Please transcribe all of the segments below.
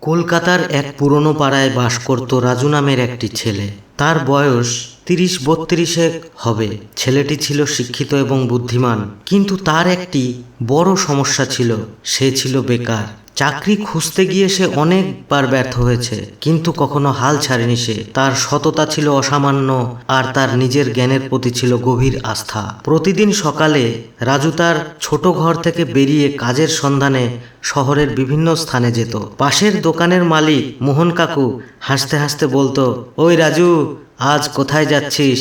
কলকাতার এক পুরনো পাড়ায় বাস করত রাজু নামের একটি ছেলে। তার বয়স তিরিশ বত্রিশে হবে। ছেলেটি ছিল শিক্ষিত এবং বুদ্ধিমান, কিন্তু তার একটি বড় সমস্যা ছিল, সে ছিল বেকার। চাকরি খুঁজতে গিয়ে সে অনেকবার ব্যর্থ হয়েছে, কিন্তু কখনো হাল ছাড়েনি সে। তার সততা ছিল অসামান্য, আর তার নিজের জ্ঞানের প্রতি ছিল গভীর আস্থা। প্রতিদিন সকালে রাজু তার ছোট ঘর থেকে বেরিয়ে কাজের সন্ধানে শহরের বিভিন্ন স্থানে যেত। পাশের দোকানের মালিক মোহন কাকু হাসতে হাসতে বলতো, ওই রাজু, আজ কোথায় যাচ্ছিস?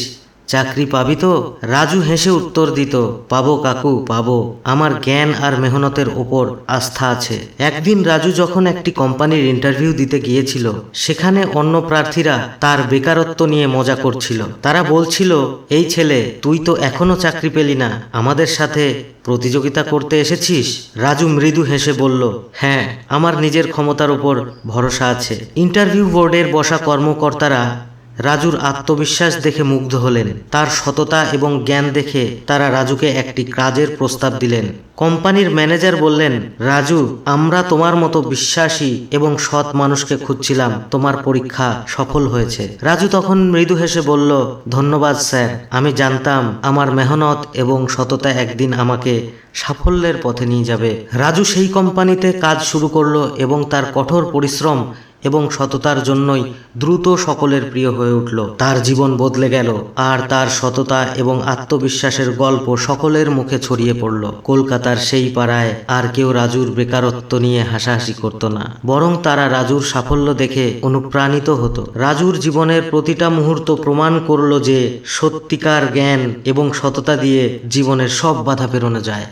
চাকরি পাবি তো? রাজু হেসে উত্তর দিত, পাবো কাকু, পাবো। আমার জ্ঞান আর মেহনতের ওপর আস্থা আছে। একদিন রাজু যখন একটি কোম্পানির ইন্টারভিউ দিতে গিয়েছিল, সেখানে অন্য প্রার্থীরা তার বেকারত্ব নিয়ে মজা করছিল। তারা বলছিল, এই ছেলে, তুই তো এখনও চাকরি পেলি না। আমাদের সাথে প্রতিযোগিতা করতে এসেছিস? রাজু মৃদু হেসে বলল হ্যাঁ আমার নিজের ক্ষমতার উপর ভরসা আছে। ইন্টারভিউ বোর্ডের বসা কর্মকর্তারা রাজুর আত্মবিশ্বাস দেখে মুগ্ধ হলেন। তার সততা এবং জ্ঞান দেখে তারা রাজুকে একটি কাজের প্রস্তাব দিলেন। কোম্পানির ম্যানেজার বললেন, রাজু, আমরা তোমার মতো বিশ্বাসী এবং সৎ মানুষকে খুঁজছিলাম। তোমার পরীক্ষা সফল হয়েছে। রাজু তখন মৃদু হেসে বলল, ধন্যবাদ, স্যার। আমি জানতাম আমার মেহনত এবং সততা একদিন আমাকে সাফল্যের পথে নিয়ে যাবে। রাজু সেই কোম্পানিতে কাজ শুরু করল এবং তার কঠোর পরিশ্রম এবং সততার জন্যই দ্রুত সকলের প্রিয় হয়ে উঠল। তার জীবন বদলে গেল, আর তার সততা এবং আত্মবিশ্বাসের গল্প সকলের মুখে ছড়িয়ে পড়ল। কলকাতার সেই পাড়ায় আর কেউ রাজুর বেকারত্ব নিয়ে হাসাহাসি করত না। বরং তারা রাজুর সাফল্য দেখে অনুপ্রাণিত হতো। রাজুর জীবনের প্রতিটা মুহূর্ত প্রমাণ করল যে সত্যিকার জ্ঞান এবং সততা দিয়ে জীবনের সব বাধা পেরোনো যায়।